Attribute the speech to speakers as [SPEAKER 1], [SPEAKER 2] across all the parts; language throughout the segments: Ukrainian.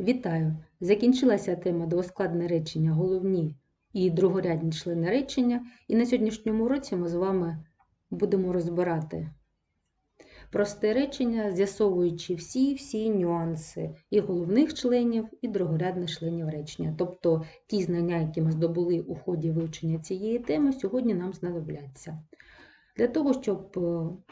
[SPEAKER 1] Вітаю! Закінчилася тема двоскладне речення, головні і другорядні члени речення. І на сьогоднішньому уроці ми з вами будемо розбирати просте речення, з'ясовуючи всі-всі нюанси і головних членів, і другорядних членів речення. Тобто ті знання, які ми здобули у ході вивчення цієї теми, сьогодні нам знадобляться. Для того, щоб е,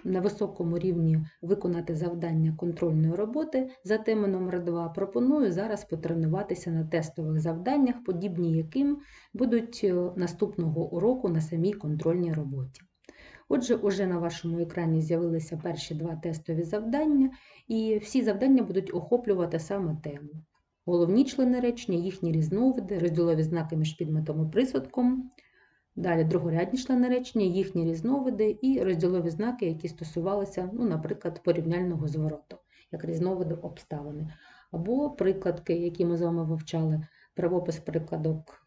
[SPEAKER 1] на високому рівні виконати завдання контрольної роботи за теми номер 2 пропоную зараз потренуватися на тестових завданнях, подібні яким будуть е, наступного уроку на самій контрольній роботі. Отже, уже на вашому екрані з'явилися перші два тестові завдання, і всі завдання будуть охоплювати саме тему. Головні члени речення, їхні різновиди, розділові знаки між підметом і присудком. Далі другорядні члени речення, їхні різновиди і розділові знаки, які стосувалися, ну, наприклад, порівняльного звороту, як різновиди обставини. Або прикладки, які ми з вами вивчали, правопис прикладок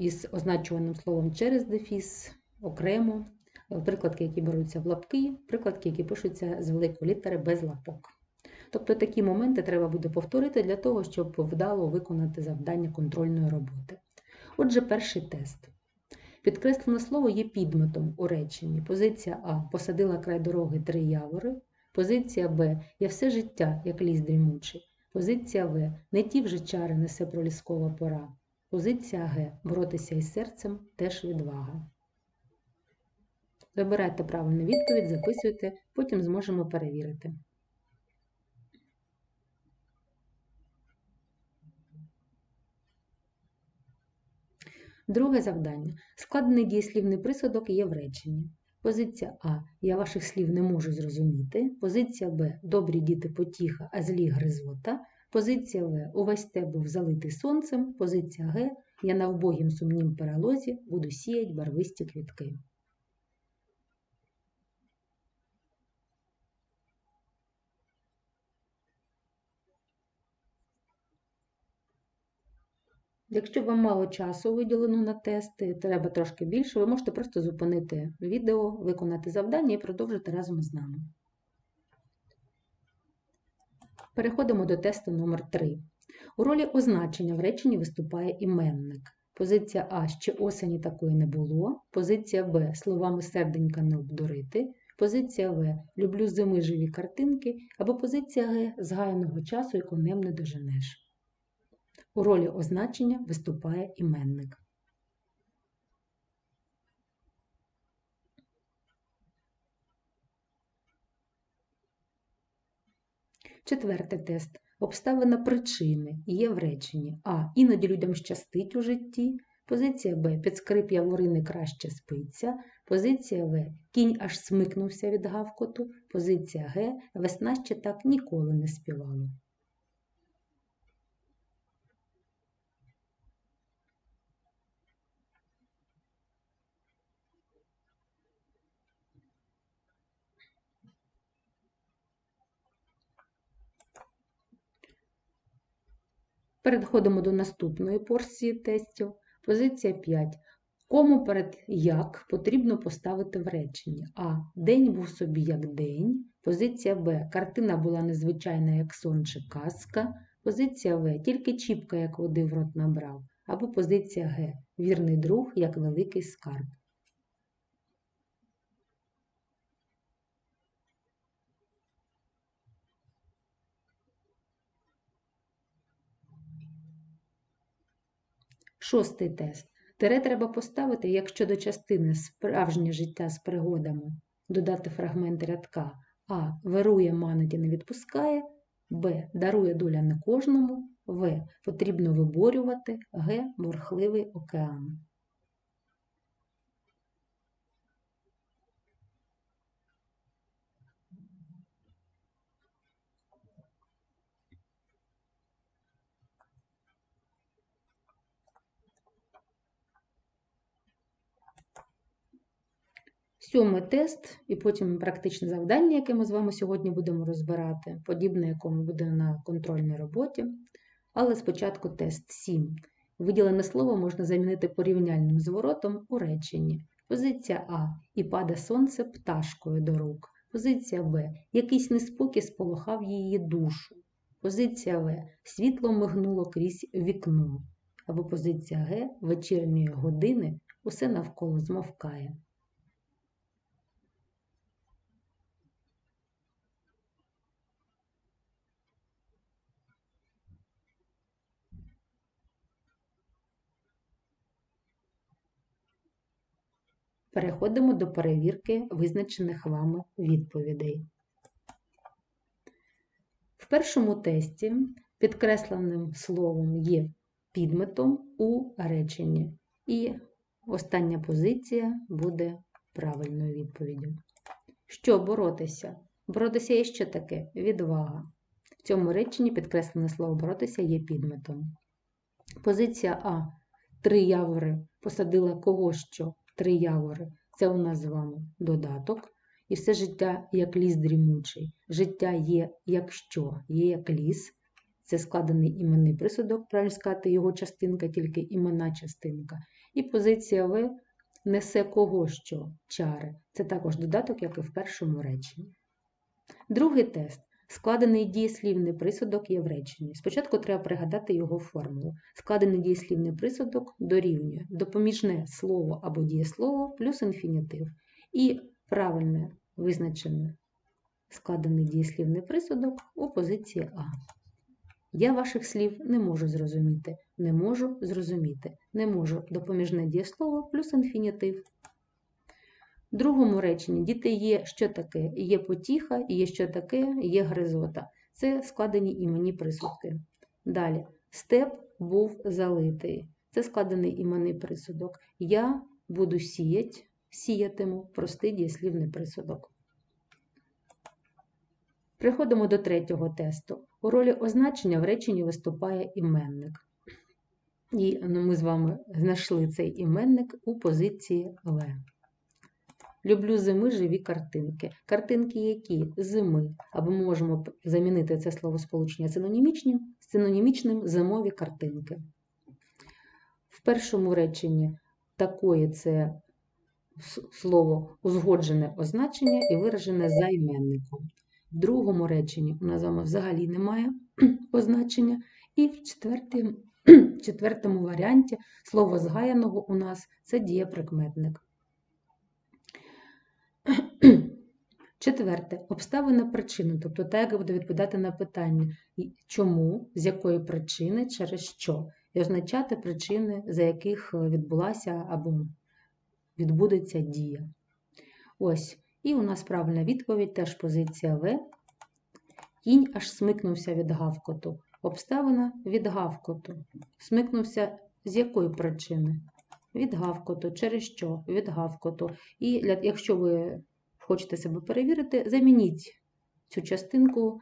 [SPEAKER 1] із означуваним словом через дефіс, окремо, прикладки, які беруться в лапки, прикладки, які пишуться з великої літери без лапок. Тобто такі моменти треба буде повторити для того, щоб вдало виконати завдання контрольної роботи. Отже, перший тест. Підкреслене слово є підметом у реченні. Позиція А. Посадила край дороги три явори. Позиція Б. Я все життя, як ліс дрімучий. Позиція В. Не ті вже чари несе проліскова пора. Позиція Г. Боротися із серцем теж відвага. Вибирайте правильну відповідь, записуйте, потім зможемо перевірити. Друге завдання. Складений дієслівний присудок є в реченні. Позиція А. Я ваших слів не можу зрозуміти. Позиція Б. Добрі діти потіха, а злі гризота. Позиція В. Увесь те був залитий сонцем. Позиція Г. Я на вбогім сумнім перелозі буду сіять барвисті квітки. Якщо вам мало часу виділено на тести, треба трошки більше, ви можете просто зупинити відео, виконати завдання і продовжити разом з нами. Переходимо до тесту номер 3 У ролі означення в реченні виступає іменник. Позиція А ще осені такої не було. Позиція Б словами серденька не обдурити. Позиція В люблю зими живі картинки. Або позиція Г згаяного часу і конем не доженеш. У ролі означення виступає іменник. Четвертий тест. Обставина причини є в реченні А. Іноді людям щастить у житті. Позиція Б. Під скрип краще спиться. Позиція В. Кінь аж смикнувся від гавкоту. Позиція Г. Весна ще так ніколи не співала. Переходимо до наступної порції тестів. Позиція 5. Кому перед як потрібно поставити в реченні? А. День був собі як день. Позиція Б. Картина була незвичайна, як сон чи казка. Позиція В. Тільки чіпка, як води в рот набрав. Або позиція Г. Вірний друг, як великий скарб. Шостий тест. Тире треба поставити, якщо до частини справжнє життя з пригодами додати фрагмент рядка А. Вирує, манить і не відпускає, Б. Дарує доля не кожному, В. Потрібно виборювати, Г. Бурхливий океан. Сьомий тест і потім практичне завдання, яке ми з вами сьогодні будемо розбирати, подібне, якому буде на контрольній роботі. Але спочатку тест 7. Виділене слово можна замінити порівняльним зворотом у реченні. Позиція А. І паде сонце пташкою до рук. Позиція Б. Якийсь неспокій сполохав її душу. Позиція В. Світло мигнуло крізь вікно. Або позиція Г. Вечірньої години усе навколо змовкає. Переходимо до перевірки визначених вами відповідей. В першому тесті підкресленим словом є підметом у реченні. І остання позиція буде правильною відповіддю. Що боротися? Боротися є що таке? Відвага. В цьому реченні підкреслене слово боротися є підметом. Позиція А. Три явори посадила кого що? Три явори. Це у нас з вами додаток. І все життя як ліс дрімучий. Життя є як що? Є як ліс. Це складений іменний присудок, правильно сказати, його частинка, тільки іменна частинка. І позиція В несе кого що? Чари. Це також додаток, як і в першому реченні. Другий тест. Складений дієслівний присудок є в реченні. Спочатку треба пригадати його формулу. Складений дієслівний присудок дорівнює допоміжне слово або дієслово плюс інфінітив. І правильне визначене складений дієслівний присудок у позиції А. Я ваших слів не можу зрозуміти. Не можу зрозуміти. Не можу допоміжне дієслово плюс інфінітив. В другому реченні діти є що таке? Є потіха, є що таке, є гризота. Це складені іменні присудки. Далі, степ був залитий. Це складений іменний присудок. Я буду сіять, сіятиму простий дієслівний присудок. Приходимо до третього тесту. У ролі означення в реченні виступає іменник. І ну, ми з вами знайшли цей іменник у позиції В. Люблю зими живі картинки. Картинки які? Зими. Або можемо замінити це словосполучення синонімічним, синонімічним зимові картинки. В першому реченні такої це слово узгоджене означення і виражене за іменником. В другому реченні у нас вами взагалі немає означення. І в четвертому, четвертому варіанті слово згаяного у нас це дієприкметник. Четверте, обставина причини, тобто так, як буде відповідати на питання, чому, з якої причини, через що, і означати причини, за яких відбулася або відбудеться дія. Ось, і у нас правильна відповідь, теж позиція В. Кінь аж смикнувся від гавкоту. Обставина від гавкоту. Смикнувся з якої причини? Від гавкоту. Через що? Від гавкоту. І якщо ви хочете себе перевірити, замініть цю частинку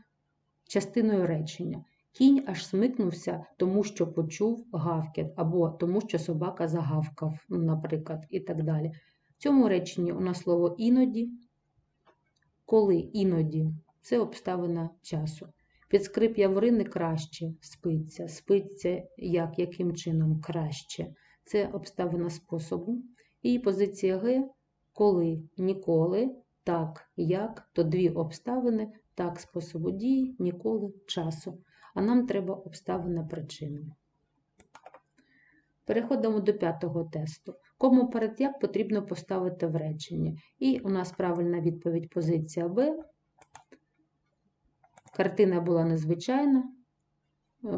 [SPEAKER 1] частиною речення. Кінь аж смикнувся, тому що почув гавкіт, або тому, що собака загавкав, наприклад, і так далі. В цьому реченні у нас слово іноді, коли іноді це обставина часу. Під скрип яврини краще спиться. Спиться як, яким чином краще. Це обставина способу. І позиція Г, коли ніколи, так, як, то дві обставини, так, способу дії, ніколи часу. А нам треба обставина причини. Переходимо до п'ятого тесту. Кому перед як потрібно поставити в реченні. І у нас правильна відповідь позиція Б. Картина була незвичайна,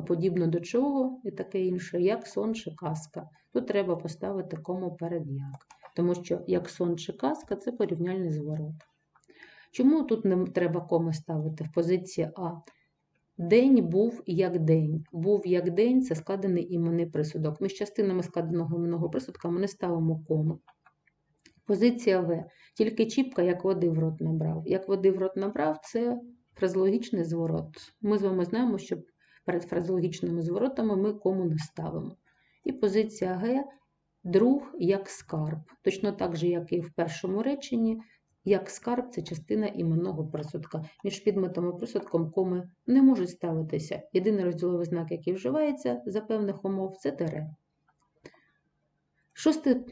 [SPEAKER 1] подібно до чого і таке інше, як сон чи казка. Тут треба поставити кому перед як. Тому що як сон чи казка це порівняльний зворот. Чому тут не треба коми ставити в позиції А? День був як день. Був як день це складений іменний присудок. Між частинами складеного іменного присудка ми не ставимо кому. Позиція В. Тільки чіпка, як води в рот набрав. Як води в рот набрав, це фразологічний зворот. Ми з вами знаємо, що перед фразологічними зворотами ми кому не ставимо. І позиція Г друг як скарб. Точно так же, як і в першому реченні, як скарб це частина іменного присудка. Між підметом і присудком коми не можуть ставитися. Єдиний розділовий знак, який вживається за певних умов, це тере. Шосте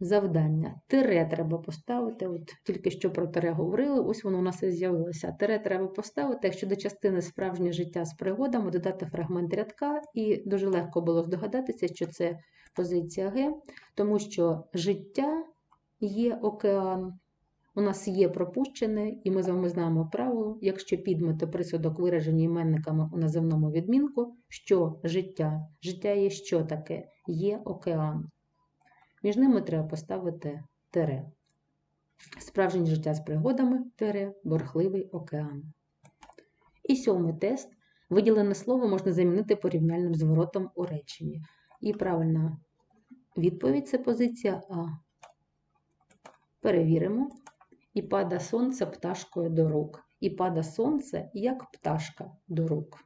[SPEAKER 1] завдання. Тире треба поставити. От тільки що про тире говорили, ось воно у нас і з'явилося. Тире треба поставити, якщо до частини справжнє життя з пригодами додати фрагмент рядка, і дуже легко було здогадатися, що це позиція Г, тому що життя є океан. У нас є пропущене, і ми з вами знаємо правило, якщо підмети присудок виражені іменниками у називному відмінку, що життя. Життя є що таке? Є океан. Між ними треба поставити тере. Справжнє життя з пригодами тере, борхливий океан. І сьомий тест. Виділене слово можна замінити порівняльним зворотом у реченні. І правильна відповідь це позиція А. Перевіримо. І пада сонце пташкою до рук. І пада сонце, як пташка до рук.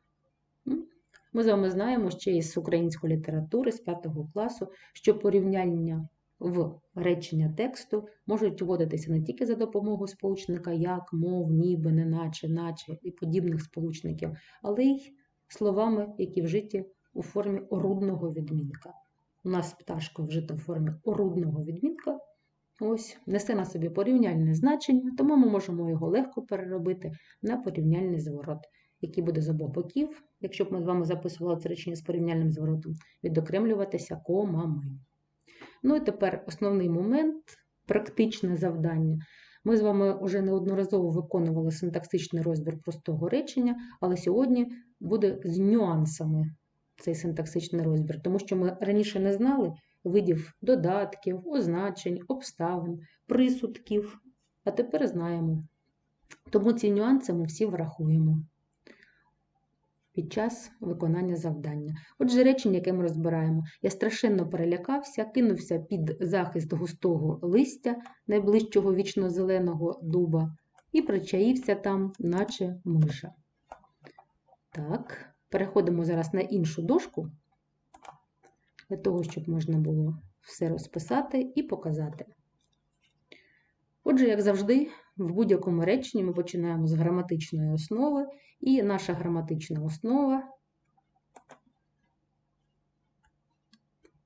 [SPEAKER 1] Ми з вами знаємо ще із української літератури з 5 класу, що порівняння в речення тексту можуть вводитися не тільки за допомогою сполучника як, мов, ніби, неначе, наче і подібних сполучників, але й словами, які вжиті у формі орудного відмінка. У нас пташка вжита в формі орудного відмінка. Ось, несе на собі порівняльне значення, тому ми можемо його легко переробити на порівняльний зворот, який буде з обох боків, якщо б ми з вами записували це речення з порівняльним зворотом, відокремлюватися комами. Ну і тепер основний момент практичне завдання. Ми з вами вже неодноразово виконували синтаксичний розбір простого речення, але сьогодні буде з нюансами цей синтаксичний розбір, тому що ми раніше не знали видів додатків, означень, обставин, присудків, а тепер знаємо. Тому ці нюанси ми всі врахуємо під час виконання завдання. Отже, речення, яке ми розбираємо, я страшенно перелякався, кинувся під захист густого листя найближчого вічно-зеленого дуба і причаївся там, наче миша. Так, переходимо зараз на іншу дошку, для того, щоб можна було все розписати і показати. Отже, як завжди, в будь-якому реченні ми починаємо з граматичної основи, і наша граматична основа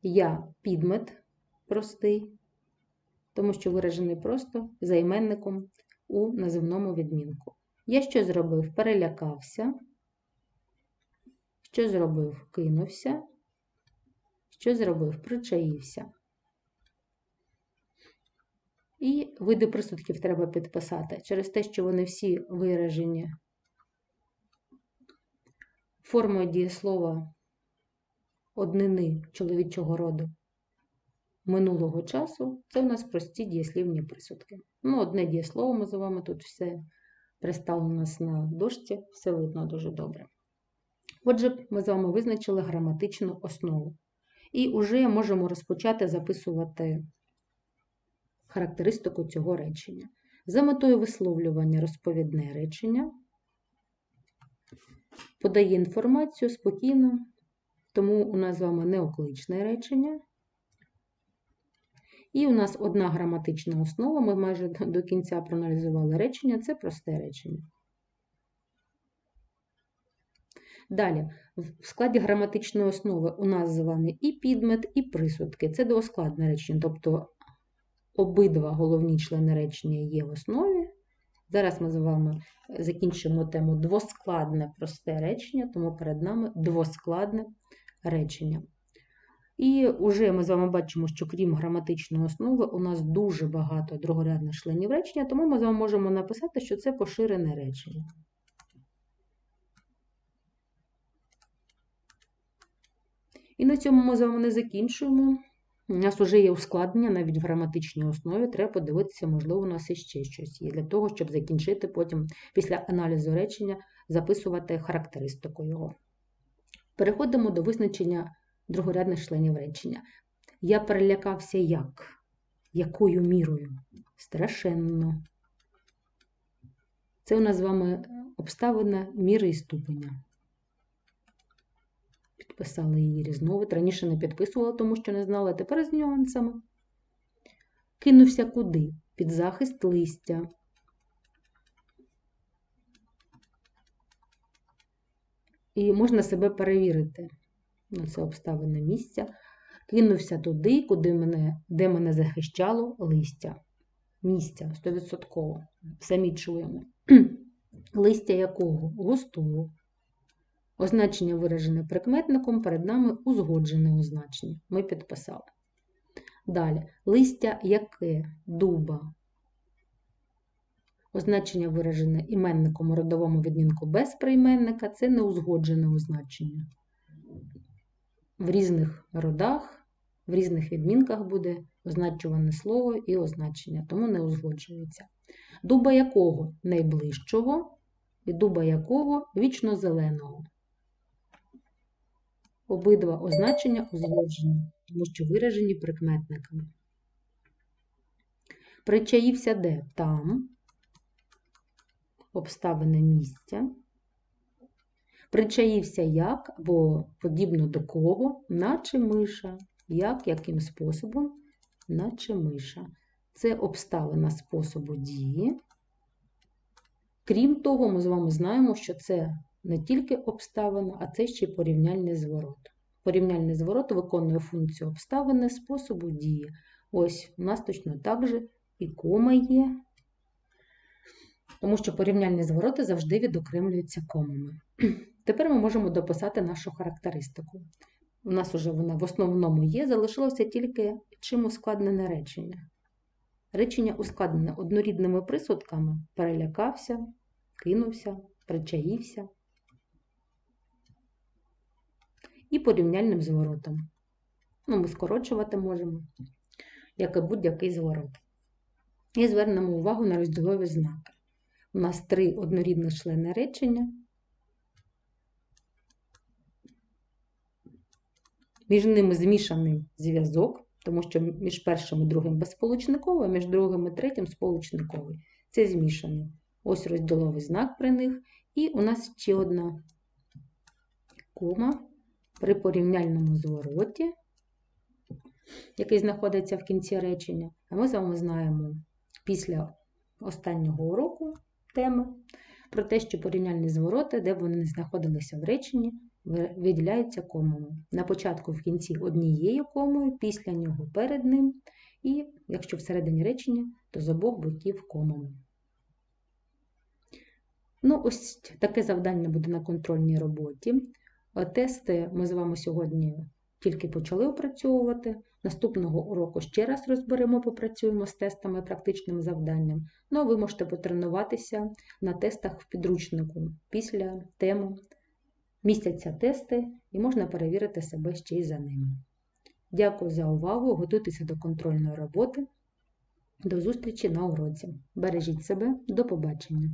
[SPEAKER 1] я підмет простий, тому що виражений просто займенником у називному відмінку. Я що зробив? Перелякався, що зробив? Кинувся, що зробив? Причаївся. І види присудків треба підписати через те, що вони всі виражені формою дієслова однини чоловічого роду минулого часу це у нас прості дієслівні присудки. Ну, одне дієслово ми з вами тут все пристало у нас на дошці, все видно дуже добре. Отже, ми з вами визначили граматичну основу. І вже можемо розпочати записувати характеристику цього речення. За метою висловлювання розповідне речення подає інформацію спокійно, тому у нас з вами неокличне речення. І у нас одна граматична основа, ми майже до кінця проаналізували речення, це просте речення. Далі, в складі граматичної основи у нас з вами і підмет, і присудки. Це двоскладне речення, тобто обидва головні члени речення є в основі. Зараз ми з вами закінчимо тему двоскладне просте речення, тому перед нами двоскладне речення. І вже ми з вами бачимо, що крім граматичної основи, у нас дуже багато другорядних членів речення, тому ми з вами можемо написати, що це поширене речення. І на цьому ми з вами не закінчуємо. У нас вже є ускладнення навіть в граматичній основі, треба подивитися, можливо, у нас іще щось є, для того, щоб закінчити потім після аналізу речення записувати характеристику його. Переходимо до визначення другорядних членів речення. Я перелякався як? Якою мірою? Страшенно. Це у нас з вами обставина міри і ступеня. Підписали її різновид. Раніше не підписувала, тому що не знала, тепер з нюансами. Кинувся куди? Під захист листя. І можна себе перевірити. на Це обставини місця. Кинувся туди, куди мене, де мене захищало листя. Місця 100%. Самі чуємо. Листя якого? Густого. Означення виражене прикметником, перед нами узгоджене означення. Ми підписали. Далі. Листя яке? Дуба. Означення виражене іменником у родовому відмінку без прийменника це неузгоджене означення. В різних родах, в різних відмінках буде означуване слово і означення, тому не узгоджується. Дуба якого найближчого і дуба якого вічно зеленого. Обидва означення узгоджені, тому що виражені прикметниками. Причаївся де? Там. Обставини місця. Причаївся як або подібно до кого, наче миша. Як, яким способом, наче миша. Це обставина способу дії. Крім того, ми з вами знаємо, що це не тільки обставина, а це ще й порівняльний зворот. Порівняльний зворот виконує функцію обставини способу дії. Ось у нас точно так же і кома є, тому що порівняльні звороти завжди відокремлюються комами. Тепер ми можемо дописати нашу характеристику. У нас вже вона в основному є, залишилося тільки чим ускладнене речення. Речення ускладнене однорідними присудками перелякався, кинувся, причаївся і порівняльним зворотом. Ну, Ми скорочувати можемо, як і будь-який зворот. І звернемо увагу на розділові знаки. У нас три однорідних члени речення. Між ними змішаний зв'язок, тому що між першим і другим безсполучниковий, а між другим і третім сполучниковий. Це змішаний. Ось розділовий знак при них. І у нас ще одна кома при порівняльному звороті, який знаходиться в кінці речення. А ми з вами знаємо після останнього уроку теми про те, що порівняльні звороти, де вони не знаходилися в реченні, виділяються комами. На початку в кінці однією комою, після нього перед ним, і якщо всередині речення, то з обох боків комами. Ну, ось таке завдання буде на контрольній роботі. Тести ми з вами сьогодні тільки почали опрацьовувати. Наступного уроку ще раз розберемо, попрацюємо з тестами практичним завданням. Ну, а ви можете потренуватися на тестах в підручнику після теми. Містяться тести і можна перевірити себе ще й за ними. Дякую за увагу! Готуйтеся до контрольної роботи. До зустрічі на уроці. Бережіть себе, до побачення!